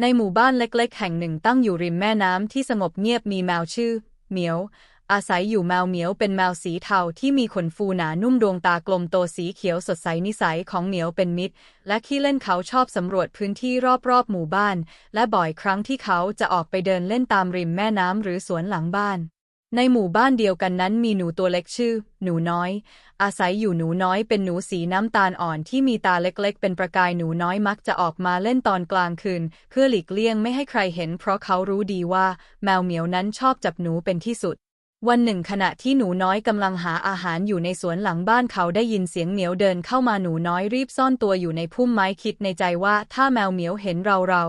ในหมู่บ้านเล็กๆ แห่งหนึ่งตั้งอยู่ริมแม่น้ำที่สงบเงียบมีแมวชื่อ เหมียว อาศัยอยู่แมวเหมียวเป็นแมวสีเทาที่มีขนฟูหนานุ่มดวงตากลมโตสีเขียวสดใสนิสัยของเหมียวเป็นมิตร และขี้เล่นเขาชอบสำรวจพื้นที่รอบๆ หมู่บ้าน และบ่อยครั้งที่เขาจะออกไปเดินเล่นตามริมแม่น้ำหรือสวนหลังบ้าน ในหมู่บ้านเดียวกันนั้นมีหนูตัวเล็กชื่อ หนูน้อย อาศัยอยู่หนูน้อยเป็นหนูสีน้ำตาลอ่อนที่มีตาเล็กๆ เป็นประกายหนูน้อยมักจะออกมาเล่นตอนกลางคืน เพื่อหลีกเลี่ยงไม่ให้ใครเห็น เพราะเขารู้ดีว่า แมวเหมียวนั้นชอบจับหนูเป็นที่สุด วันหนึ่งขณะที่หนูน้อยกำลังหาอาหารอยู่ในสวนหลังบ้านเขาได้ยินเสียงเหมียวเดินเข้ามาหนูน้อยรีบซ่อนตัวอยู่ในพุ่มไม้คิดในใจว่า ถ้าแมวเหมียวเห็นเราเรา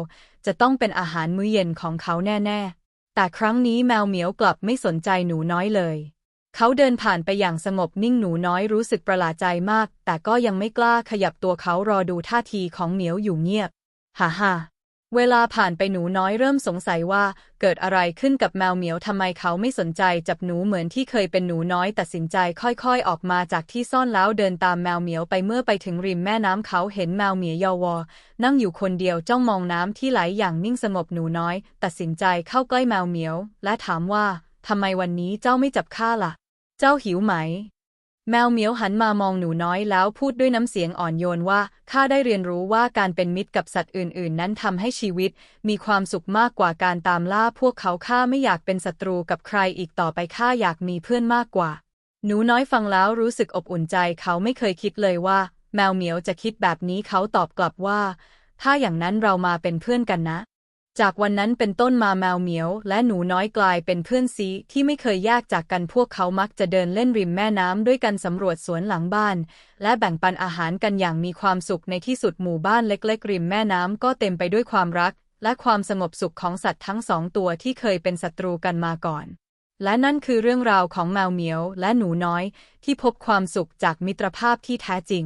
จะต้องเป็นอาหารมื้อเย็นของเขาแน่ๆ แต่ครั้งนี้แมวเหมียวกลับไม่สนใจหนูน้อยเลย เขาเดินผ่านไปอย่างสงบนิ่งหนูน้อยรู้สึกประหลาดใจมาก แต่ก็ยังไม่กล้าขยับตัวเขารอดูท่าทีของเหมียวอยู่เงียบ ฮ่าฮ่า เวลาผ่านไปหนูน้อยเริ่มสงสัยว่าเกิดอะไรขึ้นกับแมวเหมียวทำไมเขาไม่สนใจจับหนูเหมือนที่เคยเป็นหนูน้อยตัดสินใจค่อยๆ ออกมาจากที่ซ่อนแล้วเดินตามแมวเหมียวไปเมื่อไปถึงริมแม่น้ำเขาเห็นแมวเหมียวยอวอ นั่งอยู่คนเดียวจ้องมองน้ำที่ไหลอย่างนิ่งสงบหนูน้อย ตัดสินใจเข้าใกล้แมวเหมียว และถามว่าทำไมวันนี้เจ้าไม่จับข้าล่ะ เจ้าหิวไหม แมวเหมียวหันมามองหนูน้อยแล้วพูดด้วยน้ำเสียงอ่อนโยนว่าข้าได้เรียนรู้ว่าการเป็นมิตรกับสัตว์อื่น ๆ นั้นทำให้ชีวิต มีความสุขมากกว่าการตามล่าพวกเขาข้าไม่อยากเป็นศัตรูกับใครอีกต่อไปข้าอยากมีเพื่อนมากกว่า หนูน้อยฟังแล้วรู้สึกอบอุ่นใจเขาไม่เคยคิดเลยว่า แมวเหมียวจะคิดแบบนี้เขาตอบกลับว่า ถ้าอย่างนั้นเรามาเป็นเพื่อนกันนะ จากวันนั้นเป็นต้นมาแมวเหมียว และหนูน้อยกลายเป็นเพื่อนซีที่ไม่เคยแยกจากกันพวกเขามักจะเดินเล่นริมแม่น้ำด้วยกันสำรวจสวนหลังบ้าน และแบ่งปันอาหารกันอย่างมีความสุขในที่สุดหมู่บ้านเล็กๆ ริมแม่น้ำก็เต็มไปด้วยความรัก และความสงบสุขของสัตว์ทั้งสองตัวที่เคยเป็นศัตรูกันมาก่อน และนั่นคือเรื่องราวของแมวเหมียว และหนูน้อย ที่พบความสุขจากมิตรภาพที่แท้จริง